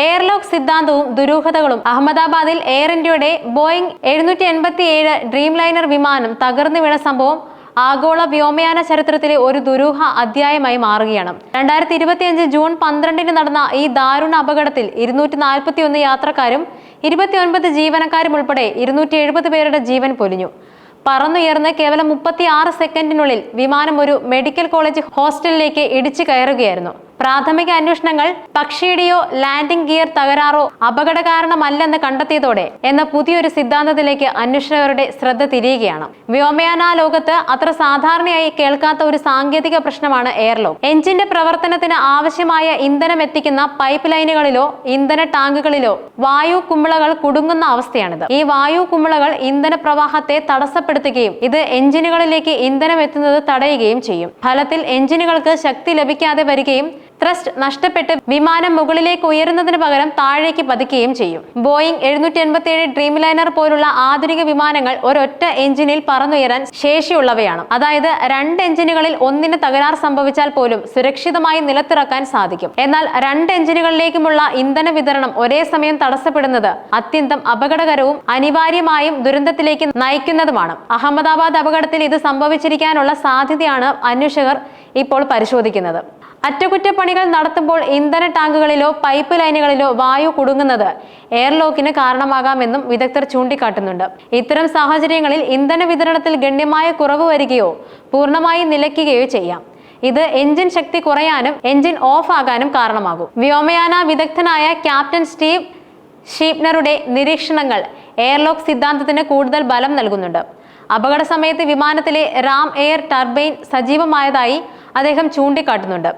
Airlock സിദ്ധാന്തവും ദുരൂഹതകളും. അഹമ്മദാബാദിൽ air ഇന്ത്യയുടെ ബോയിംഗ് എഴുന്നൂറ്റി എൺപത്തി ഏഴ് ഡ്രീം ലൈനർ വിമാനം തകർന്നു വീണ സംഭവം ആഗോള വ്യോമയാന ചരിത്രത്തിലെ ഒരു ദുരൂഹ അധ്യായമായി മാറുകയാണ്. രണ്ടായിരത്തി ഇരുപത്തിയഞ്ച് ജൂൺ പന്ത്രണ്ടിന് നടന്ന ഈ ദാരുണ അപകടത്തിൽ ഇരുന്നൂറ്റി നാൽപ്പത്തി ഒന്ന് യാത്രക്കാരും ഇരുപത്തിയൊൻപത് ജീവനക്കാരും ഉൾപ്പെടെ ഇരുന്നൂറ്റി എഴുപത് പേരുടെ ജീവൻ പൊലിഞ്ഞു. പറന്നുയർന്ന് കേവലം മുപ്പത്തി ആറ് സെക്കൻഡിനുള്ളിൽ വിമാനം ഒരു മെഡിക്കൽ കോളേജ് ഹോസ്റ്റലിലേക്ക് ഇടിച്ചു കയറുകയായിരുന്നു. പ്രാഥമിക അന്വേഷണങ്ങൾ പക്ഷിയുടെയോ ലാൻഡിംഗ് ഗിയർ തകരാറോ അപകട കാരണമല്ലെന്ന് കണ്ടെത്തിയതോടെ എന്ന പുതിയൊരു സിദ്ധാന്തത്തിലേക്ക് അന്വേഷകരുടെ ശ്രദ്ധ തിരിയുകയാണ്. വ്യോമയാന ലോകത്ത് അത്ര സാധാരണയായി കേൾക്കാത്ത ഒരു സാങ്കേതിക പ്രശ്നമാണ് എയർലോക്ക്. എഞ്ചിന്റെ പ്രവർത്തനത്തിന് ആവശ്യമായ ഇന്ധനം എത്തിക്കുന്ന പൈപ്പ് ലൈനുകളിലോ ഇന്ധന ടാങ്കുകളിലോ വായു കുമിളകൾ കുടുങ്ങുന്ന അവസ്ഥയാണിത്. ഈ വായു കുമിളകൾ ഇന്ധന പ്രവാഹത്തെ തടസ്സപ്പെടുത്തുകയും ഇത് എഞ്ചിനുകളിലേക്ക് ഇന്ധനം എത്തുന്നത് തടയുകയും ചെയ്യും. ഫലത്തിൽ എഞ്ചിനുകൾക്ക് ശക്തി ലഭിക്കാതെ വരികയും ത്രസ്റ്റ് നഷ്ടപ്പെട്ട് വിമാനം മുകളിലേക്ക് ഉയരുന്നതിന് പകരം താഴേക്ക് പതിക്കുകയും ചെയ്യും. ബോയിങ് എഴുന്നൂറ്റി എൺപത്തി ഏഴ് ഡ്രീം ലൈനർ പോലുള്ള ആധുനിക വിമാനങ്ങൾ ഒരൊറ്റ എഞ്ചിനിൽ പറന്നുയരാൻ ശേഷിയുള്ളവയാണ്. അതായത് രണ്ട് എഞ്ചിനുകളിൽ ഒന്നിന് തകരാർ സംഭവിച്ചാൽ പോലും സുരക്ഷിതമായി നിലത്തിറക്കാൻ സാധിക്കും. എന്നാൽ രണ്ട് എഞ്ചിനുകളിലേക്കുമുള്ള ഇന്ധന വിതരണം ഒരേ സമയം തടസ്സപ്പെടുന്നത് അത്യന്തം അപകടകരവും അനിവാര്യമായും ദുരന്തത്തിലേക്ക് നയിക്കുന്നതുമാണ്. അഹമ്മദാബാദ് അപകടത്തിൽ ഇത് സംഭവിച്ചിരിക്കാനുള്ള സാധ്യതയാണ് അന്വേഷകർ ഇപ്പോൾ പരിശോധിക്കുന്നത്. അറ്റകുറ്റപ്പണികൾ നടത്തുമ്പോൾ ഇന്ധന ടാങ്കുകളിലോ പൈപ്പ് ലൈനുകളിലോ വായു കുടുങ്ങുന്നത് എയർലോക്കിന് കാരണമാകാമെന്നും വിദഗ്ധർ ചൂണ്ടിക്കാട്ടുന്നുണ്ട്. ഇത്തരം സാഹചര്യങ്ങളിൽ ഇന്ധന വിതരണത്തിൽ ഗണ്യമായ കുറവ് വരികയോ പൂർണമായി നിലയ്ക്കുകയോ ചെയ്യാം. ഇത് എഞ്ചിൻ ശക്തി കുറയാനും എഞ്ചിൻ ഓഫ് ആകാനും കാരണമാകും. വ്യോമയാന വിദഗ്ധനായ ക്യാപ്റ്റൻ സ്റ്റീവ് ഷീപ്നറുടെ നിരീക്ഷണങ്ങൾ എയർലോക്ക് സിദ്ധാന്തത്തിന് കൂടുതൽ ബലം നൽകുന്നുണ്ട്. അപകട സമയത്ത് വിമാനത്തിലെ റാം എയർ ടർബൈൻ സജീവമായതായി അദ്ദേഹം ചൂണ്ടിക്കാട്ടുന്നുണ്ട്.